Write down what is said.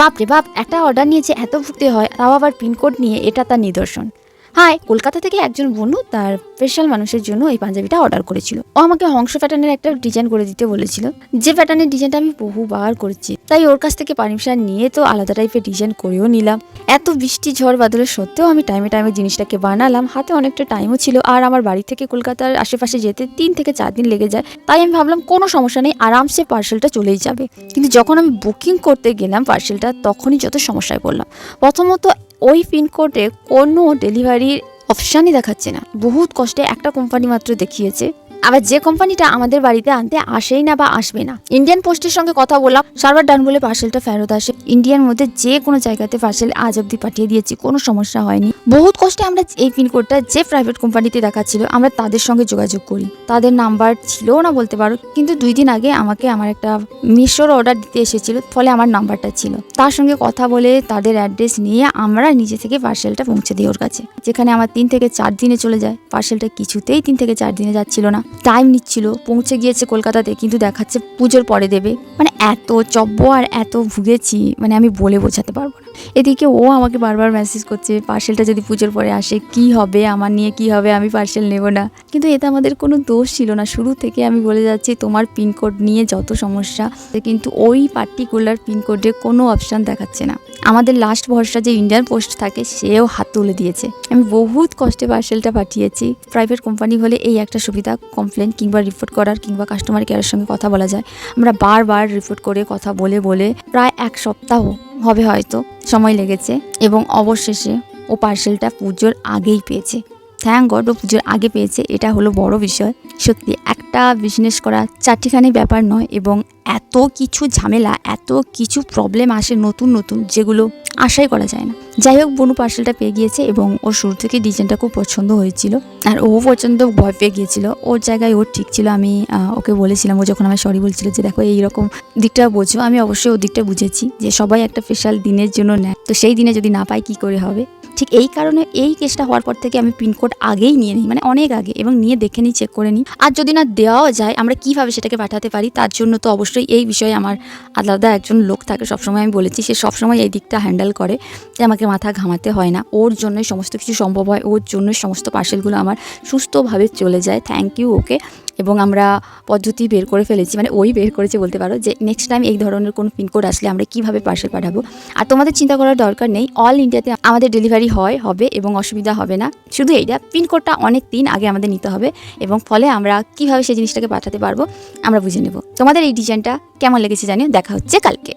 বাপরে বাপ, একটা অর্ডার নিয়ে যে এত ভুগতে হয়, তাও আবার পিনকোড নিয়ে, এটা তার নিদর্শন। হাই কলকাতা থেকে একজন বন্ধু তার স্পেশাল মানুষের জন্য এই পাঞ্জাবিটা অর্ডার করেছিল। ও আমাকে হংস প্যাটার্নের একটা ডিজাইন করে দিতে বলেছিল। যে প্যাটার্নের ডিজাইনটা আমি বহুবার করেছি, তাই ওর কাছ থেকে পারমিশন নিয়ে তো আলাদা টাইপের ডিজাইন করেও নিলাম। এত বৃষ্টি, ঝড়, বাদলের সত্ত্বেও আমি টাইমে টাইমে জিনিসটাকে বানালাম। হাতে অনেকটা টাইমও ছিল। আর আমার বাড়ি থেকে কলকাতার আশেপাশে যেতে তিন থেকে চার দিন লেগে যায়। তাই আমি ভাবলাম, কোনো সমস্যা নেই, আরামসে পার্সেলটা চলেই যাবে। কিন্তু যখন আমি বুকিং করতে গেলাম পার্সেলটা তখনই যত সমস্যায় পড়লাম। প্রথমত, ওই পিনকোডে কোনো ডেলিভারির অপশানই দেখাচ্ছে না। বহুত কষ্টে একটা কোম্পানি মাত্র দেখিয়েছে। আবার যে কোম্পানিটা আমাদের বাড়িতে আনতে আসেই না বা আসবে না। ইন্ডিয়ান পোস্টের সঙ্গে কথা বললাম সার্ভার ডান বলে পার্সেলটা ফেরত আসে। ইন্ডিয়ার মধ্যে যে কোনো জায়গাতে পার্সেল আজ অব্দি পাঠিয়ে দিয়েছি, কোনো সমস্যা হয়নি। বহুত কষ্টে আমরা এই পিনকোডটা যে প্রাইভেট কোম্পানিতে দেখাচ্ছিল, আমরা তাদের সঙ্গে যোগাযোগ করি। তাদের নাম্বার ছিল না বলতে পারো, কিন্তু দুই দিন আগে আমাকে আমার একটা মিশোর অর্ডার দিতে এসেছিল, ফলে আমার নাম্বারটা ছিল। তার সঙ্গে কথা বলে তাদের অ্যাড্রেস নিয়ে আমরা নিজে থেকে পার্সেলটা পৌঁছে দিই ওর কাছে। যেখানে আমার তিন থেকে চার দিনে চলে যায়। পার্সেলটা কিছুতেই তিন থেকে চার দিনে যাচ্ছিল না। টাইম নিচ্ছিল, পৌঁছে গিয়েছে কলকাতাতে, কিন্তু দেখাচ্ছে পুজোর পরে দেবে। মানে এত চব্য আর এত ভুগেছি মানে আমি বলে বোঝাতে পারব না। এদিকে ও আমাকে বারবার মেসেজ করছে পার্সেলটা যদি পুজোর পরে আসে, কি হবে? আমার নিয়ে কি হবে? আমি পার্সেল নেব না। কিন্তু এতে আমাদের কোনো দোষ ছিল না। শুরু থেকে আমি বলে যাচ্ছি, তোমার পিনকোড নিয়ে যত সমস্যা, কিন্তু ওই পার্টিকুলার পিনকোডে কোনো অপশান দেখাচ্ছে না। আমাদের লাস্ট ভরসা যে ইন্ডিয়ান পোস্ট থাকে, সেও হাত তুলে দিয়েছে। আমি বহুত কষ্টে পার্সেলটা পাঠিয়েছি। প্রাইভেট কোম্পানি হলে এই একটা সুবিধা কমপ্লেন কিংবা রিপোর্ট করার কিংবা কাস্টমার কেয়ারের সঙ্গে কথা বলা যায়। আমরা বারবার রিপোর্ট করে কথা বলে বলে প্রায় এক সপ্তাহ হবে হয়তো। সময় লেগেছে এবং অবশেষে ও পার্সেলটা পুজোর আগেই পেয়েছে। থ্যাংক গড ও পুজোর আগে পেয়েছে, এটা হলো বড় বিষয়। সত্যি একটা বিজনেস করা চারটিখানি ব্যাপার নয় এবং এত কিছু ঝামেলা, এত কিছু প্রবলেম আসে নতুন নতুন, যেগুলো আশাই করা যায় না। যাই হোক, বনু পার্সেলটা পেয়ে গিয়েছে এবং ওর শুরু থেকে ডিজাইনটা খুব পছন্দ হয়েছিল। আর ও পছন্দ ভয় পেয়ে গিয়েছিল। ওর জায়গায় ওর ঠিক ছিল। আমি ওকে বলেছিলাম, ও যখন আমার সরি বলছিল যে, দেখো, এইরকম দিকটা বোঝো। আমি অবশ্যই ওর দিকটা বুঝেছি যে, সবাই একটা স্পেশাল দিনের জন্য নেয়। তো সেই দিনে যদি না পাই কি করে হবে? ঠিক এই কারণে এই কেসটা হওয়ার পর থেকে আমি পিনকোড আগেই নিয়ে নিই মানে অনেক আগে এবং নিয়ে দেখে নিই চেক করে নিই। আর যদি না দেওয়াও যায়, আমরা কীভাবে সেটাকে পাঠাতে পারি, তার জন্য তো অবশ্যই এই বিষয়ে আমার আলাদা একজন লোক থাকে, সবসময় আমি বলেছি, সে সবসময় এই দিকটা হ্যান্ডেল করে যে আমাকে মাথা ঘামাতে হয় না। ওর জন্যই সমস্ত কিছু সম্ভব হয়, ওর জন্যই সমস্ত পার্সেলগুলো আমার সুস্থভাবে চলে যায়। থ্যাংক ইউ ওকে এবং আমরা পদ্ধতি বের করে ফেলেছি মানে ওই বের করেছে বলতে পারো যে নেক্সট টাইম এই ধরনের কোনো পিনকোড আসলে আমরা কীভাবে পার্সেল পাঠাবো। আর তোমাদের চিন্তা করার দরকার নেই অল ইন্ডিয়াতে আমাদের ডেলিভারি হয়, হবে এবং অসুবিধা হবে না। শুধু এইটা পিনকোডটা অনেক দিন আগে আমাদের নিতে হবে এবং ফলে আমরা কীভাবে সেই জিনিসটাকে পাঠাতে পারব, আমরা বুঝে নেব। তোমাদের এই ডিজাইনটা কেমন লেগেছে জানিও, দেখা হচ্ছে কালকে।